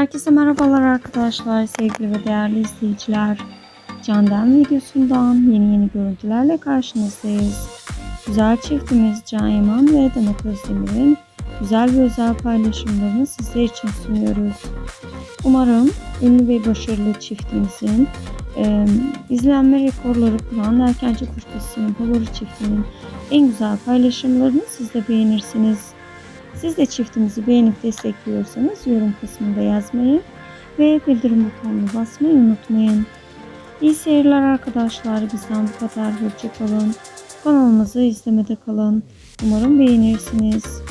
Herkese merhabalar arkadaşlar, sevgili ve değerli izleyiciler. Candan videosundan yeni yeni görüntülerle karşınızdayız. Güzel çiftimiz Can Yaman ve Demet Özdemir'in güzel ve özel paylaşımlarını sizler için sunuyoruz. Umarım ünlü ve başarılı çiftimizin e, izlenme rekorları kuran Erkenci Kuş dizisinin favori çiftinin en güzel paylaşımlarını siz de beğenirsiniz. Siz de çiftimizi beğenip destekliyorsanız yorum kısmında yazmayı ve bildirim butonuna basmayı unutmayın. İyi seyirler arkadaşlar. Bizden bu kadar. Hoşçakalın. Kanalımızı izlemede kalın. Umarım beğenirsiniz.